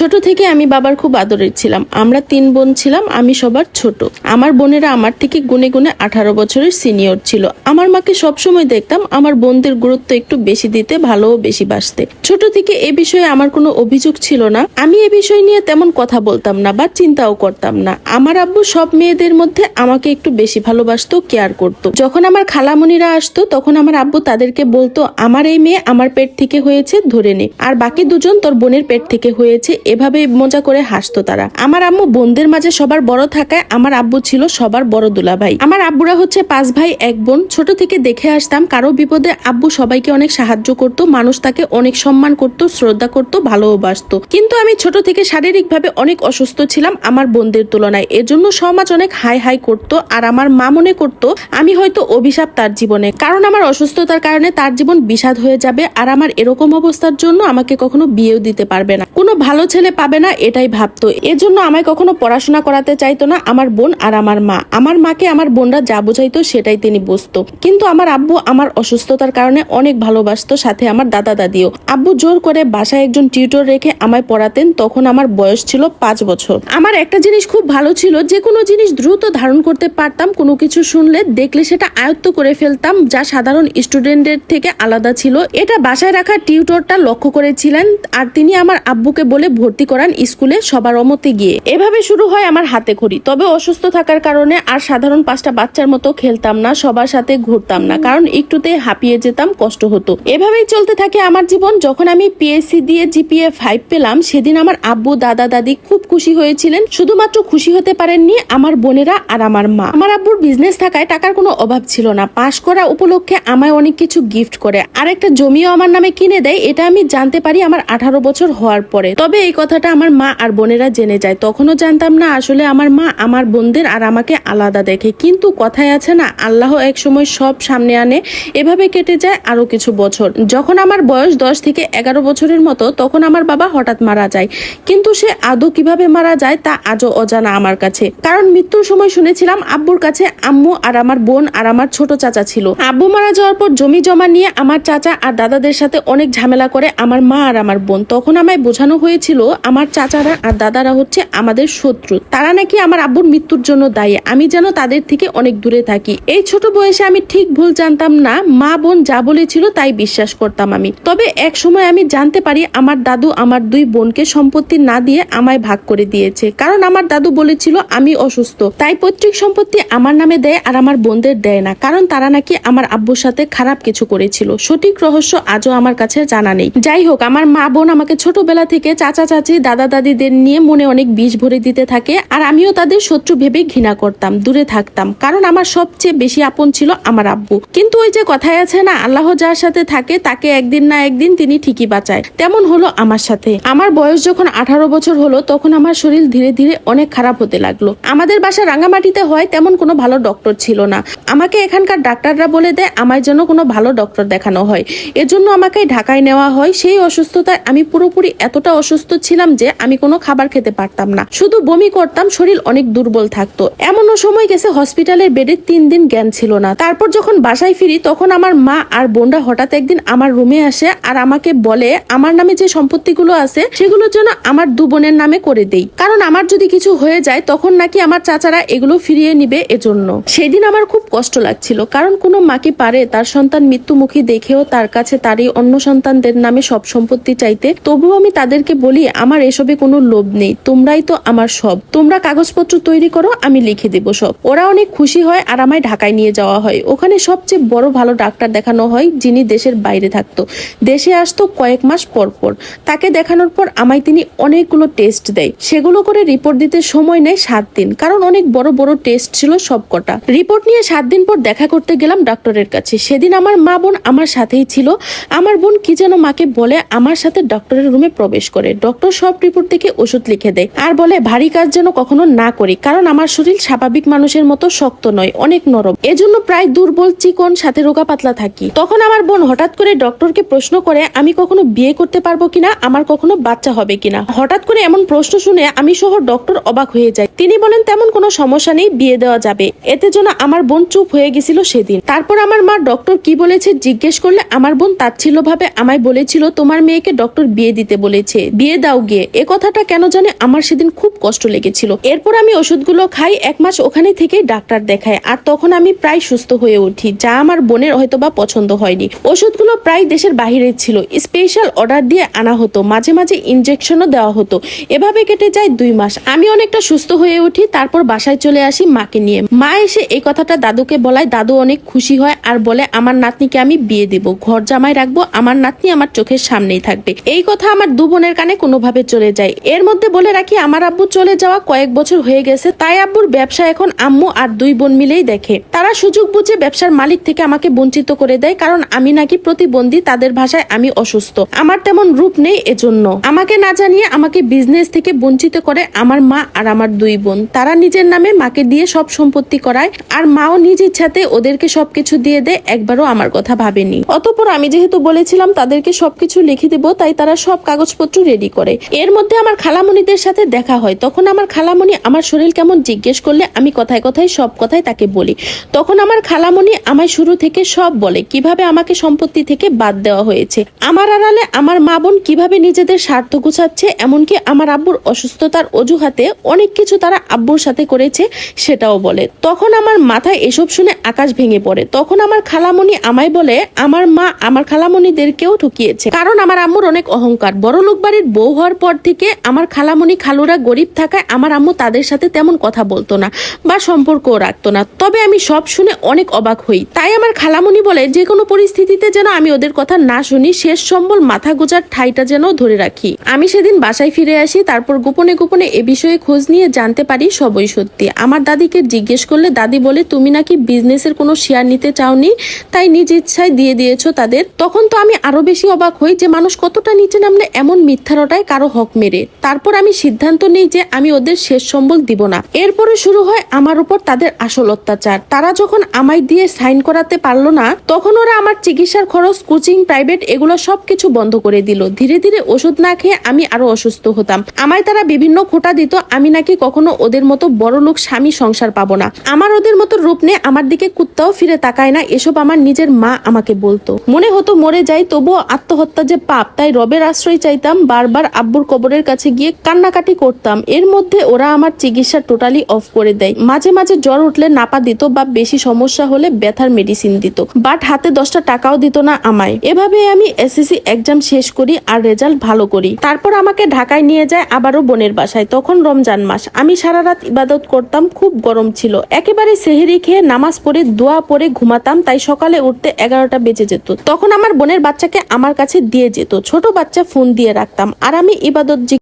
ছোট থেকে আমি বাবার খুব আদরের ছিলাম। আমরা তিন বোন ছিলাম, আমি সবার ছোট। আমার বোনেরা আমার থেকে গুনে গুনে আঠারো বছরের সিনিয়র ছিল। আমার মাকে সবসময় দেখতাম আমার বোনদের গুরুত্ব একটু বেশি দিতে, ভালো বেশি বাসতে। ছোট থেকে এ বিষয়ে আমার কোনো অভিযোগ ছিল না। আমি এ বিষয় নিয়ে তেমন কথা বলতাম না বা চিন্তাও করতাম না। আমার আব্বু সব মেয়েদের মধ্যে আমাকে একটু বেশি ভালোবাসতো, কেয়ার করতো। যখন আমার খালামণিরা আসতো, তখন আমার আব্বু তাদেরকে বলতো, আমার এই মেয়ে আমার পেট থেকে হয়েছে, ধরে নে। আর বাকি দুজন তোর বোনের পেট থেকে হয়েছে এভাবে মজা করে হাসতো তারা। আমার আম্মু বোনদের মাঝে সবার বড় থাকায় আমার আব্বু ছিল সবার বড় দুলা ভাই আমার আব্বুরা হচ্ছে পাঁচ ভাই, এক বোন। ছোট থেকে দেখে আসতাম কারও বিপদে আব্বু সবাইকে অনেক সাহায্য করত, মানুষ তাকে অনেক সম্মান করত, শ্রদ্ধা করত ভালোবাসতো কিন্তু আমি ছোট থেকে শারীরিকভাবে অনেক অসুস্থ ছিলাম আমার বোনদের তুলনায়। এজন্য সমাজ অনেক হাই হাই করত আর আমার মা মনে করত, আমি হয়তো অভিশাপ তার জীবনে। কারণ আমার অসুস্থতার কারণে তার জীবন বিষাদ হয়ে যাবে আর আমার এরকম অবস্থার জন্য আমাকে কখনো বিয়েও দিতে পারবে না। কোনো ভালো ছেলে পাবে না, এটাই ভাবতো। এজন্য আমায় কখনো পড়াশোনা করাতে চাইতো না আমার বোন আর আমার মা। আমার মাকে আমার বোনরা যা বোঝাইতো সেটাই তিনি বুঝতো। কিন্তু আমার আব্বু আমার অসুস্থতার কারণে অনেক ভালোবাসতো সাথে আমার দাদা দাদিও। আব্বু জোর করে বাসায় একজন টিউটর রেখে আমায় পড়াতেন, তখন আমার বয়স ছিল পাঁচ বছর। আমার একটা জিনিস খুব ভালো ছিল, যে কোনো জিনিস দ্রুত ধারণ করতে পারতাম, কোনো কিছু শুনলে দেখলে সেটা আয়ত্ত করে ফেলতাম, যা সাধারণ স্টুডেন্টদের থেকে আলাদা ছিল। এটা বাসায় রাখা টিউটরটা লক্ষ্য করেছিলেন, আর তিনি আমার আব্বুকে বলে ভর্তি করান স্কুলে সবার অমতে গিয়ে। এভাবে শুরু হয় আমার হাতে খড়ি। তবে অসুস্থ থাকার কারণে আর সাধারণ পাঁচটা বাচ্চার মতো খেলতাম না, সবার সাথে ঘুরতাম না, কারণ একটুতে হাঁপিয়ে যেতাম, কষ্ট হতো। এভাবেই চলতে থাকে আমার জীবন। যখন আমি পিএসসি দিয়ে জিপিএ ফাইভ পেলাম, সেদিন আমার আব্বু, দাদা, দাদি খুব খুশি হয়েছিলেন। শুধুমাত্র খুশি হতে পারেননি আমার বোনেরা আর আমার মা। আমার আব্বুর বিজনেস থাকায় টাকার কোনো অভাব ছিল না। পাশ করা উপলক্ষে আমায় অনেক কিছু গিফট করে। আর একটা জমিও আমার নামে কিনে দেয়, এটা আমি জানতে পারি আমার আঠারো বছর হওয়ার পরে। তবে এই কথাটা আমার মা আর বোনেরা জেনে যায়। তখনও জানতাম না আসলে আমার মা আমার বোনদের আর আমাকে আলাদা দেখে। কিন্তু কথায় আছে না, আল্লাহ এক সময় সব সামনে আনে, এভাবে কেটে যায় আরও কিছু বছর। যখন আমার বয়স দশ থেকে এগারো বছরের মতো, তখন আমার বাবা হঠাৎ মারা যায়। কিন্তু সে আদৌ কীভাবে মারা যায় তা আজও অজানা আমার কাছে। কারণ মৃত্যুর সময় শুনেছিলাম আব্বুর কাছে আম্মু আর আমার বোন আর আমার ছোট চাচা ছিল। আব্বু মারা যাওয়ার পর জমি জমা নিয়ে আমার চাচা আর দাদাদের সাথে অনেক ঝামেলা করে আমার মা আর আমার বোন। তখন আমায় বোঝানো হয়েছিল আমার চাচারা আর দাদারা হচ্ছে আমাদের শত্রু। তারা নাকি আমার আব্বুর মৃত্যুর জন্য দায়ী। আমি যেন তাদের থেকে অনেক দূরে থাকি। এই ছোট বয়সে আমি ঠিক ভুল জানতাম না। মা বোন যা বলেছিল তাই বিশ্বাস করতাম আমি। তবে এক সময় আমি জানতে পারি, আমার দাদু আমার দুই বোনকে সম্পত্তি না দিয়ে আমায় ভাগ করে দিয়েছে। কারণ আমার দাদু বলেছিল, আমি অসুস্থ। তাই পৈতৃক সম্পত্তি আমার নামে দেয় আর আমার বোনদের দেয় না। কারণ তারা নাকি আমার আব্বুর সাথে খারাপ কিছু করেছিল। সঠিক রহস্য আজও আমার কাছে জানা নেই। যাই হোক, আমার মা বোন আমাকে ছোটবেলা থেকে চাচা চাচি দাদা দাদিদের নিয়ে মনে অনেক বিষ ভরে দিতে থাকে, আর আমিও তাদের শত্রু ভেবে ঘৃণা করতাম, দূরে থাকতাম। কারণ আমার সবচেয়ে বেশি আপন ছিল আমার আব্বু। কিন্তু ওই যে কথায় আছে না, আল্লাহ যার সাথে থাকে, তাকে একদিন না একদিন তিনি ঠিকই বাঁচায়। তেমন হলো আমার সাথে। আমার বয়স যখন আঠারো বছর হলো, তখন আমার শরীর ধীরে ধীরে অনেক খারাপ হতে লাগল। আমাদের বাসা রাঙামাটিতে হয়, তেমন কোনো ভালো ডক্টর ছিল না। আমাকে এখানকার ডাক্তাররা বলে দেয় আমার জন্য কোনো ভালো ডক্টর দেখানো হয়। এজন্য আমাকে ঢাকায় নেওয়া হয়। সেই অসুস্থতায় আমি পুরোপুরি এতটা অসুস্থ ছিলাম যে আমি কোনো খাবার খেতে পারতাম না। শুধু বমি করতাম, শরীর অনেক দুর্বল থাকতো। এমনও সময় গেছে হসপিটালের বেডে তিন দিন জ্ঞান ছিল না। তারপর যখন বাসায় ফিরি, তখন আমার মা আর বোনরা হঠাৎ একদিন আমার রুমে আসে আর আমাকে বলে, আমার নামে যে সম্পত্তিগুলো আছে, সেগুলো যেন আমার দু বোনের নামে করে দেই। কারণ আমার যদি কিছু হয়ে যায়, তখন নাকি আমার চাচারা এগুলো ফিরিয়ে নিবে এজন্য। সেদিন আমার খুব কষ্ট লাগছিল, কারণ কোনো মাকে পারে তার সন্তান মৃত্যুমুখী দেখেও তার কাছে তারই অন্য সন্তানদের নামে সব সম্পত্তি চাইতে। তবুও আমি তাদেরকে বলি আমার এসবে কোনো লোভ নেই, তোমরাই তো আমার সব। তোমরা কাগজপত্র তৈরি করো, আমি লিখে দেব সব। ওরা অনেক খুশি হয় আর আমায় ঢাকায় নিয়ে যাওয়া হয়। ওখানে সবচেয়ে বড় ভালো ডাক্তার দেখানো হয় যিনি দেশের বাইরে থাকতো। দেশে আসতো কয়েক মাস পর পর। তাকে দেখানোর পর আমায় তিনি অনেকগুলো টেস্ট দেয়। সেগুলো করে রিপোর্ট দিতে সময় নেয় সাত দিন। কারণ অনেক বড় বড় টেস্ট ছিল সবকটা রিপোর্ট নিয়ে সাত দিন পর দেখা করতে গেলাম ডক্টরের কাছে। সেদিন আমার মা বোন আমার সাথেই ছিল। আমার বোন কি যেন মাকে বলে আমার সাথে ডক্টরের রুমে প্রবেশ করে। ডক্টর সব রিপোর্ট থেকে ওষুধ লিখে দেয়। আর বলে, ভারী কাজ যেন কখনো না করি, কারণ আমার শরীর স্বাভাবিক মানুষের মতো শক্ত নয়, অনেক নরম। এজন্য প্রায় দুর্বল চিকন, সাথে রোগা পাতলা থাকি। তখন আমার বোন হঠাৎ করে ডক্টরকে প্রশ্ন করে, আমি কখনো বিয়ে করতে পারব কিনা? আমার কখনো বাচ্চা হবে কিনা? হঠাৎ করে এমন প্রশ্ন শুনে আমি সহ ডক্টর অবাক হয়ে যাই। তিনি বলেন, তেমন কোনো সমস্যা নেই, বিয়ে দেওয়া যাবে। এতে জন্য আমার বোন চুপ হয়ে গেছিল সেদিন। তারপর আমার মা ডক্টর কি বলেছে জিজ্ঞেস করলে, আমার বোন তাচ্ছিল্য ভাবে আমায় বলেছিল, তোমার মেয়েকে ডক্টর বিয়ে দিতে বলেছে। বিয়ে দাও গিয়ে। এ কথাটা কেন জানে আমার সেদিন খুব কষ্ট লেগেছিল। এরপর আমি ওষুধগুলো খাই, এক মাস ওখানে থেকে ডাক্তার দেখাই আর তখন আমি প্রায় সুস্থ হয়ে উঠি, যা আমার বোনের হয়তো বা পছন্দ হয়নি। ওষুধগুলো প্রায় দেশের বাইরে ছিল। স্পেশাল অর্ডার দিয়ে আনা হতো, মাঝে মাঝে ইনজেকশনও দেওয়া হতো। এভাবে কেটে যায় দুই মাস। আমি অনেকটা সুস্থ হয়ে উঠি, তারপর বাসায় চলে আসি মাকে নিয়ে। মা এসে এই কথাটা দাদুকে বলায়, দাদু অনেক খুশি হয় আর বলে, আমার নাতনিকে আমি বিয়ে দেব, ঘর জামাই রাখব, আমার নাতনি আমার চোখের সামনেই থাকবে। এই কথা আমার দু বোনের কানে কোনোভাবে চলে যায়। এর মধ্যে বলে রাখি, আমার আব্বু চলে যাওয়া কয়েক বছর হয়ে গেছে। তাই আব্বুর ব্যবসা এখন আম্মু আর দুই বোন মিলেই দেখে। তারা সুযোগ বুঝে ব্যবসার মালিক থেকে আমাকে বঞ্চিত করে দেয়, কারণ আমি নাকি প্রতিবন্ধী, তাদের ভাষায় আমি অসুস্থ। আমার তেমন রূপ নেই এজন্য। আমাকে না জানিয়ে আমাকে বিজনেস থেকে বঞ্চিত করে আমার মা আর আমার দুই বোন। তারা নিজের নামে মাকে দিয়ে সব সম্পত্তি করায়, আর মাও নিজ ইচ্ছাতে ওদেরকে সবকিছু দিয়ে দেয়, একবারও আমার কথা ভাবেনি। অতপর আমি যেহেতু বলেছিলাম, তাদেরকে সবকিছু লিখে দেব, তাই তারা সব কাগজপত্র রেডি করে। এর মধ্যে আমার খালামণিদের সাথে দেখা হয়। তখন আমার খালামণি আমার শরীর কেমন জিজ্ঞেস করলে আমি কথায় কথায় সব কথাই তাকে বলি। তখন আমার খালামণি আমায় শুরু থেকে সব বলে, কীভাবে আমাকে সম্পত্তি থেকে বাদ দেওয়া হয়েছে। আমার আড়ালে আমার মা বোন কীভাবে নিজেদের স্বার্থ গুছাচ্ছে, এমনকি আমার আব্বুর অসুস্থতার অজুহাতে অনেক কিছু তারা আব্বুর সাথে করেছে, সেটাও বলে। তখন আমার মাথায় এসব শুনে আকাশ ভেঙে পড়ে। তখন আমার খালামণি আমায় বলে, আমার মা আমার খালামণিদেরকেও ঠকিয়েছে। কারণ আমার আম্মুর অনেক অহংকার। বড় লোক বাড়ির বউ হওয়ার পর থেকে আমার খালামণি খালুরা গরিব থাকায় আমার আম্মু তাদের সাথে তেমন কথা বলতো না বা সম্পর্কও রাখতো না। তবে আমি সব শুনে অনেক অবাক হই। তাই আমার খালামণি বলে যে কোনো পরিস্থিতিতে যেন আমি ওদের কথা না শুনি, শেষ সম্বল মাথা গোজার ঠাইটা যেন ধরে রাখি। আমি সেদিন বাসায় ফিরে আসি, তারপর গোপনে গোপনে এ বিষয়ে খোঁজ নিয়ে জানতে পারি সবই সত্যি। আমার দাদিকে জিজ্ঞেস করলে, দাদি বলে, তুমি নাকি বিজনেসের কোনো শেয়ার নিতে চাওনি, তাই নিজ ইচ্ছায় দিয়ে দিয়েছ তাদের? তখন তো আমি আরও বেশি অবাক হই যে মানুষ কতটা নিচে নামলে এমন মিথ্যা রটায় কারও হক মেরে। তারপর আমি সিদ্ধান্ত নেই যে আমি ওদের শেষ সম্বল দিব না। এরপরে শুরু হয় আমার উপর তাদের আসল অত্যাচার। তারা যখন আমায় দিয়ে সাইন করাতে পারল না, তখন ওরা আমার চিকিৎসার খরচ, কোচিং, প্রাইভেট এগুলো সবকিছু বন্ধ করে দিল। ধীরে ধীরে ওষুধ না খেয়ে আমি আরও অসুস্থ হতাম। আমায় তারা বিভিন্ন খোটা দিত, আমি নাকি কখনো ওদের মতো বড় লোক স্বামী সংসার পাবো না। আমার ওদের মতো রূপ নিয়ে আমার দিকে কুত্তাও ফিরে তাকায় না, এসব আমার নিজের মা আমাকে বলতো। মনে হতো মরে যাই, তবুও আত্মহত্যা যে পাপ, তাই রবের আশ্রয় চাইতাম বারবার আব্বুর কবরের কাছে গিয়ে কান্নাকাটি করতাম। এর মধ্যে ওরা আমার চিকিৎসা টোটালি অফ করে দেয়। মাঝে মাঝে জ্বর উঠলে নাপা দিত বা বেশি সমস্যা হলে ব্যথার মেডিসিন দিত। বাট হাতে দশটা টাকাও দিত না আমায়। এভাবে আমি এসএসসি এক্সাম শেষ করি আর রেজাল্ট ভালো করি। তারপর আমাকে ঢাকায় নিয়ে যায় আবারও বোনের বাসায়, তখন রমজান মাস। আমি সারা রাত ইবাদত করতাম, খুব গরম ছিল। একেবারে সেহেরি খেয়ে নামাজ পড়ে, দোয়া পড়ে ঘুমাতাম, তাই সকালে উঠতে এগারোটা বেজে যেত। তখন আমার বোনের বাচ্চাকে আমার কাছে দিয়ে যেত। ছোট বাচ্চা ফোন দিয়ে রাখতাম। আর আমি ইবাদত